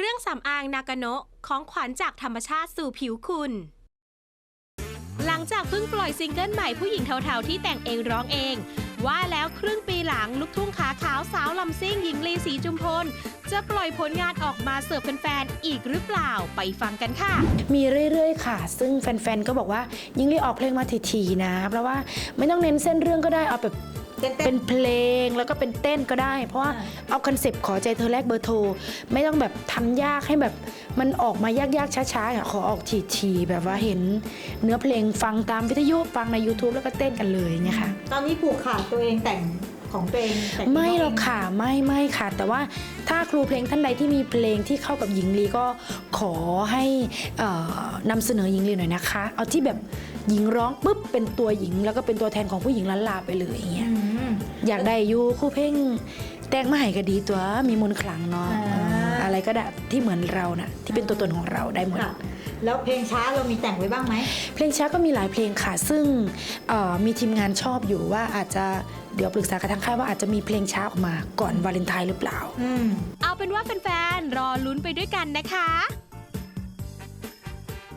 รื่องสำอางนากาโนะของขวัญจากธรรมชาติสู่ผิวคุณ หลังจากเพิ่งปล่อยซิงเกิลใหม่ผู้หญิงเทาๆที่แต่งเองร้องเอง ว่าแล้วครึ่งปีหลังลูกทุ่งขาขาวสาวลำซิ่งหญิงลีสีจุมพล จะปล่อยผลงานออกมาเสิร์ฟแฟนๆอีกหรือเปล่าไปฟังกันค่ะ มีเรื่อยๆ ค่ะ ซึ่งแฟนๆ ก็บอกว่ายิ่งรีออกเพลงมาทีๆนะ เพราะว่าไม่ต้องเน้นเส้นเรื่องก็ได้เอาแบบ เป็นเพลงแล้วก็เป็นเต้นก็ได้ เพราะว่าเอาคอนเซปต์ขอใจเธอแรกเบอร์โทร ไม่ต้องแบบทำยากให้แบบมันออกมายากๆช้าๆอะขอออกทีๆแบบว่าเห็นเนื้อเพลงฟังตามวิทยุฟังใน YouTube แล้วก็เต้นกันเลยเนี่ยค่ะ ตอนนี้ผูกขาดตัวเองแต่งของตัวเองแต่งไม่หรอกค่ะไม่ไม่ค่ะ แต่ว่าถ้าครูเพลงท่านใดที่มีเพลงที่เข้ากับหญิงลีก็ขอให้เอ่อนำเสนอหญิงลีหน่อยนะคะ เอาที่แบบ หญิงร้องปุ๊บเป็นตัวหญิง แล้วก็เป็นตัวแทนของผู้หญิงล้านลาไปเลยอย่างเงี้ยอืมอยากได้อยู่ครูเพลงแต่งมาให้ก็ดีตัวมีมนต์ขลังเนาะอ่าเอออะไรก็ได้ที่เหมือนเราน่ะที่เป็นตัวตนของเราได้หมดค่ะแล้วเพลงช้าเรามีแต่งไว้บ้างไหมเพลงช้าก็มีหลายเพลงค่ะ ซึ่งเอ่อมีทีมงานชอบอยู่ว่าอาจจะเดี๋ยวปรึกษากับทางค่ายว่าอาจจะมีเพลงช้าออกมาก่อนวาเลนไทน์หรือเปล่าอืมเอาเป็นว่าแฟนๆรอลุ้นไปด้วยกันนะคะ